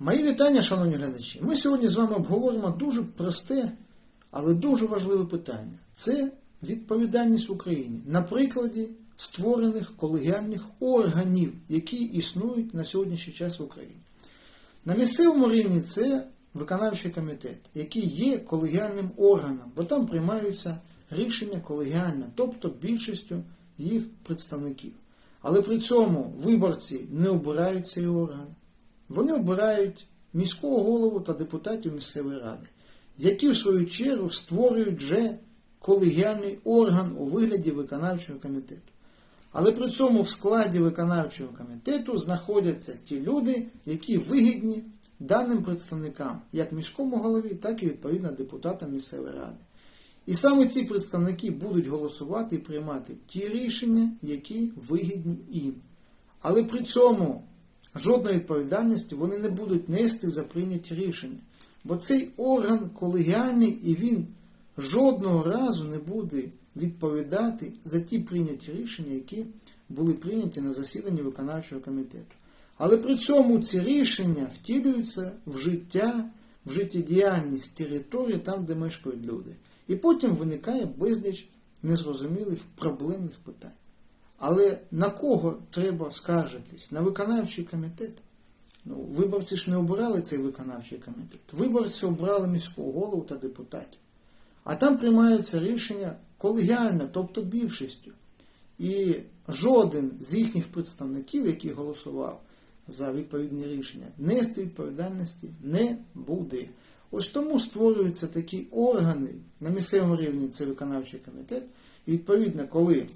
Мої вітання, шановні глядачі. Ми сьогодні з вами обговоримо дуже просте, але дуже важливе питання. Це відповідальність в Україні на прикладі створених колегіальних органів, які існують на сьогоднішній час в Україні. На місцевому рівні це виконавчий комітет, який є колегіальним органом, бо там приймаються рішення колегіально, тобто більшістю їх представників. Але при цьому виборці не обирають цей орган. Вони обирають міського голову та депутатів місцевої ради, які в свою чергу створюють вже колегіальний орган у вигляді виконавчого комітету. Але при цьому в складі виконавчого комітету знаходяться ті люди, які вигідні даним представникам, як міському голові, так і відповідно депутатам місцевої ради. І саме ці представники будуть голосувати і приймати ті рішення, які вигідні їм. Але при цьому жодної відповідальності вони не будуть нести за прийняті рішення. Бо цей орган колегіальний і він жодного разу не буде відповідати за ті прийняті рішення, які були прийняті на засіданні виконавчого комітету. Але при цьому ці рішення втілюються в життя, в життєдіяльність території там, де мешкають люди. І потім виникає безліч незрозумілих проблемних питань. Але на кого треба скаржитись? На виконавчий комітет? Ну, виборці ж не обирали цей виконавчий комітет. Виборці обрали міського голову та депутатів. А там приймаються рішення колегіально, тобто більшістю. І жоден з їхніх представників, який голосував за відповідні рішення, нести відповідальності не буде. Ось тому створюються такі органи на місцевому рівні це виконавчий комітет. І відповідно, коли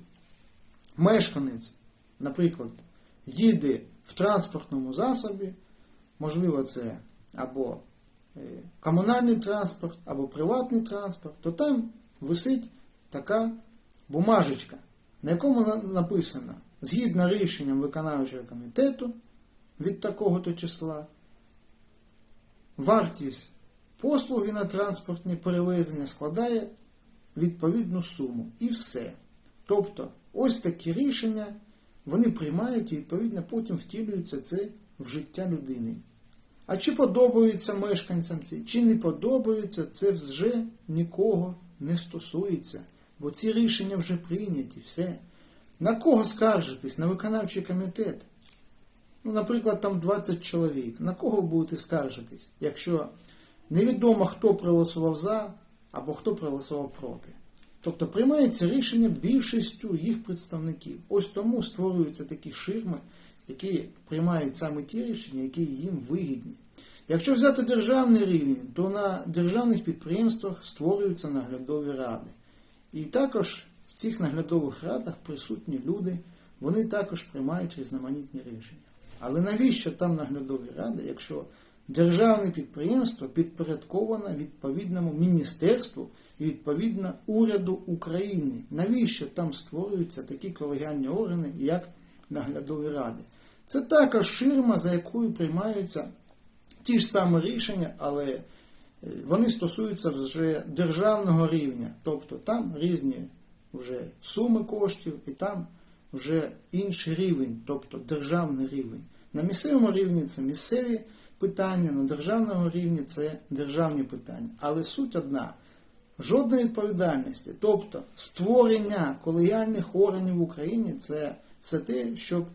мешканець, наприклад, їде в транспортному засобі, можливо, це або е, комунальний транспорт, або приватний транспорт, то там висить така бумажечка, на якому написано згідно рішенням виконавчого комітету від такого-то числа, вартість послуги на транспортні перевезення складає відповідну суму. І все. Тобто, ось такі рішення вони приймають і відповідно потім втілюється це в життя людини. А чи подобаються мешканцям ці, чи не подобаються, це вже нікого не стосується, бо ці рішення вже прийняті, все. На кого скаржитись? На виконавчий комітет. Ну, наприклад, там 20 чоловік. На кого ви будете скаржитись, якщо невідомо, хто проголосував за або хто проголосував проти. Тобто приймається рішення більшістю їх представників. Ось тому створюються такі ширми, які приймають саме ті рішення, які їм вигідні. Якщо взяти державний рівень, то на державних підприємствах створюються наглядові ради. І також в цих наглядових радах присутні люди, вони також приймають різноманітні рішення. Але навіщо там наглядові ради, якщо державне підприємство підпорядковане відповідному міністерству відповідно уряду України? Навіщо там створюються такі колегіальні органи, як наглядові ради? Це також ширма, за якою приймаються ті ж самі рішення, але е, вони стосуються вже державного рівня. Тобто там різні вже суми коштів, і там вже інший рівень, тобто державний рівень. На місцевому рівні це місцеві питання, на державному рівні це державні питання. Але суть одна. Жодної відповідальності, тобто створення колегіальних органів в Україні це, це те, щоб,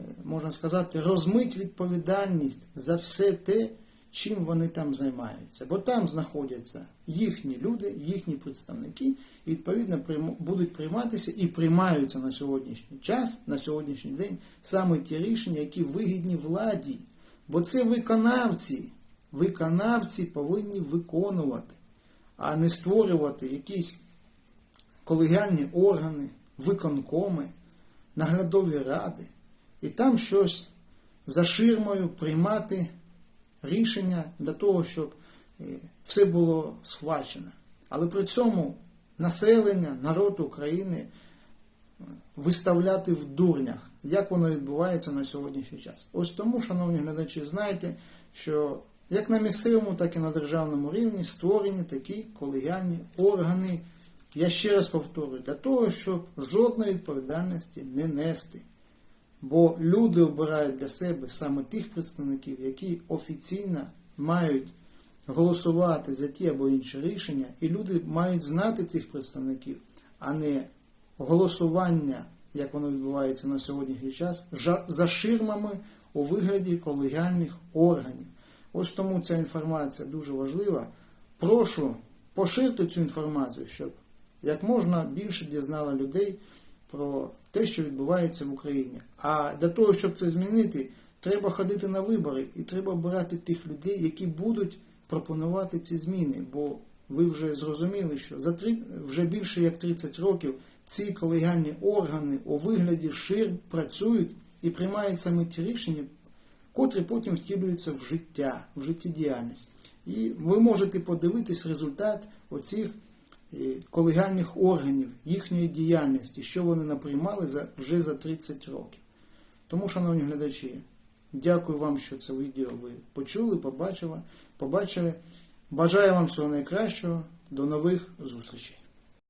е, можна сказати, розмить відповідальність за все те, чим вони там займаються. Бо там знаходяться їхні люди, їхні представники, і відповідно будуть прийматися і приймаються на сьогоднішній час, на сьогоднішній день саме ті рішення, які вигідні владі. Бо це виконавці. Виконавці повинні виконувати, а не створювати якісь колегіальні органи, виконкоми, наглядові ради, і там щось за ширмою приймати рішення для того, щоб е, все було схвачено. Але при цьому населення, народ України е, виставляти в дурнях, як воно відбувається на сьогоднішній час. Ось тому, шановні глядачі, знайте, що як на місцевому, так і на державному рівні створені такі колегіальні органи. Я ще раз повторюю, для того, щоб жодної відповідальності не нести. Бо люди обирають для себе саме тих представників, які офіційно мають голосувати за ті або інші рішення, і люди мають знати цих представників, а не голосування, як воно відбувається на сьогоднішній час, за ширмами у вигляді колегіальних органів. Ось тому ця інформація дуже важлива. Прошу поширити цю інформацію, щоб як можна більше дізнало людей про те, що відбувається в Україні. А для того, щоб це змінити, треба ходити на вибори і треба обирати тих людей, які будуть пропонувати ці зміни. Бо ви вже зрозуміли, що за три, вже більше як 30 років ці колегіальні органи у вигляді шир працюють і приймають саме ті рішення, котрі потім втілюються в життя, в життєдіяльність. І ви можете подивитись результат оцих е, колегіальних органів, їхньої діяльності, що вони наприймали за, вже за 30 років. Тому, шановні глядачі, дякую вам, що це відео ви почули, побачили, побачили. Бажаю вам всього найкращого. До нових зустрічей.